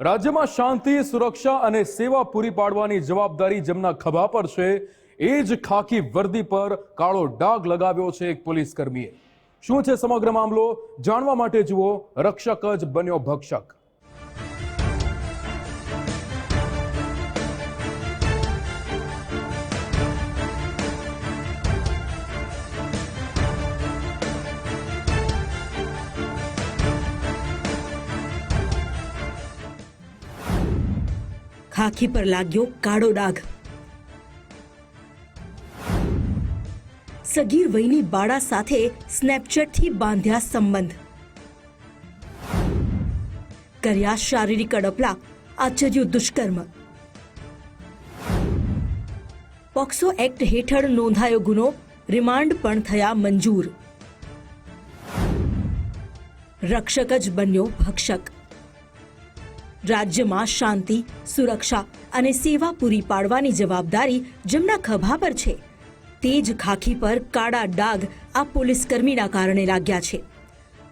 રાજ્યમાં શાંતિ, સુરક્ષા અને સેવા પૂરી પાડવાની જવાબદારી જેમના ખભા પર છે, એ જ ખાકી વર્દી પર કાળો ડાઘ લગાવ્યો છે એક પોલીસ કર્મીએ શું છે સમગ્ર મામલો? જાણવા માટે જુઓ, રક્ષક જ બન્યો ભક્ષક. ખાખી પર લાગ્યો કાળો ડાઘ સગીર વયની બાળા સાથે સ્નેપચેટથી બાંધ્યા સંબંધ કર્યા શારીરિક અડપલા આચર્યું દુષ્કર્મ પોક્સો એક્ટ હેઠળ નોંધાયો ગુનો રિમાન્ડ પણ થયા મંજૂર રક્ષક જ બન્યો ભક્ષક રાજ્યમાં શાંતિ, સુરક્ષા અને સેવા પૂરી પાડવાની જવાબદારી જેમના ખભા પર છે. તે જ ખાખી પર કાળા ડાઘ આ પોલીસકર્મીના કારણે લાગ્યા છે.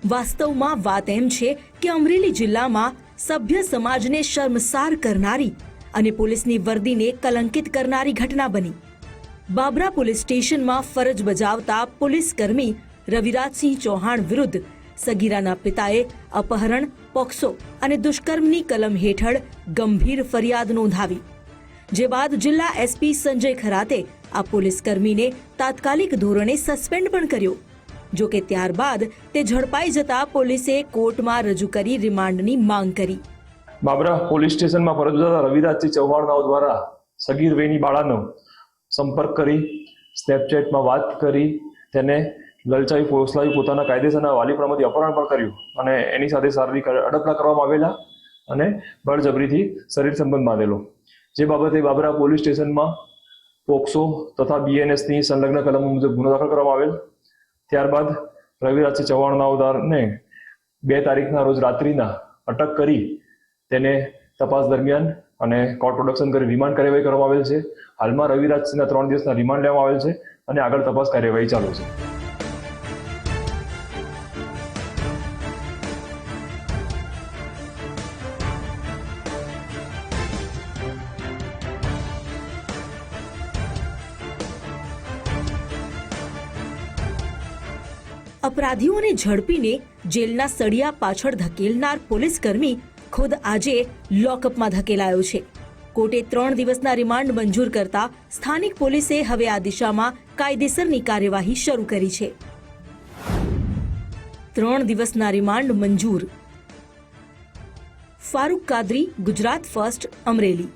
વાસ્તવમાં વાત એમ છે કે અમરેલી જિલ્લામાં સભ્ય સમાજને શર્મસાર કરનારી અને પોલીસની વર્દીને કલંકિત કરનારી ઘટના બની. બાબરા પોલીસ સ્ટેશનમાં ફરજ બજાવતા પોલીસકર્મી રવિરાજસિંહ ચૌહાણ વિરુદ્ધ સગીરાના પિતાએ અપહરણ, પોક્સો અને દુષ્કર્મની કલમ હેઠળ ગંભીર ફરિયાદ નોંધાવી. જે બાદ જિલ્લા એસપી સંજય ખરાતે આ પોલીસકર્મીને તાત્કાલિક ધોરણે સસ્પેન્ડ પણ કર્યો. જો કે ત્યારબાદ તે ઝડપાઈ જતા પોલીસે કોર્ટમાં રજૂ કરી રિમાન્ડની માંગ કરી. બાબરા પોલીસ સ્ટેશનમાં ફરજ બજાવતા રવિરાજસિંહ દ્વારા સગીર વેની બાળાનો સંપર્ક કરી સ્નેપચેટમાં વાત કરી, તેને લલચાવી ફોસલાવી પોતાના કાયદેસરના વાલીપણામાંથી અપહરણ પણ કર્યું અને એની સાથે શારીરિક અડપલા કરવામાં આવેલા અને બળજબરીથી શરીર સંબંધ બાંધેલો. જે બાબતે બાબરા પોલીસ સ્ટેશનમાં પોક્સો તથા બીએનએસની સંલગ્ન કલમો મુજબ ગુનો દાખલ કરવામાં આવેલ. ત્યારબાદ રવિરાજસિંહ ચૌહાણનાઓદારને બે તારીખના રોજ રાત્રિના અટક કરી તેને તપાસ દરમિયાન અને કોર્ટ પ્રોડક્શન કરી રિમાન્ડ કાર્યવાહી કરવામાં આવેલ છે. હાલમાં રવિરાજસિંહના ત્રણ દિવસના રિમાન્ડ લેવામાં આવેલ છે અને આગળ તપાસ કાર્યવાહી ચાલુ છે. અપરાધીઓને ઝડપીને જેલના સળિયા પાછળ ધકેલનાર પોલીસકર્મી ખુદ આજે લોકઅપમાં ધકેલાયો છે. કોર્ટે ત્રણ દિવસના રિમાન્ડ મંજૂર કરતા સ્થાનિક પોલીસે હવે આ દિશામાં કાયદેસરની કાર્યવાહી શરૂ કરી છે. ત્રણ દિવસના રિમાન્ડ મંજૂર. ફારૂક કાદરી, ગુજરાત ફર્સ્ટ, અમરેલી.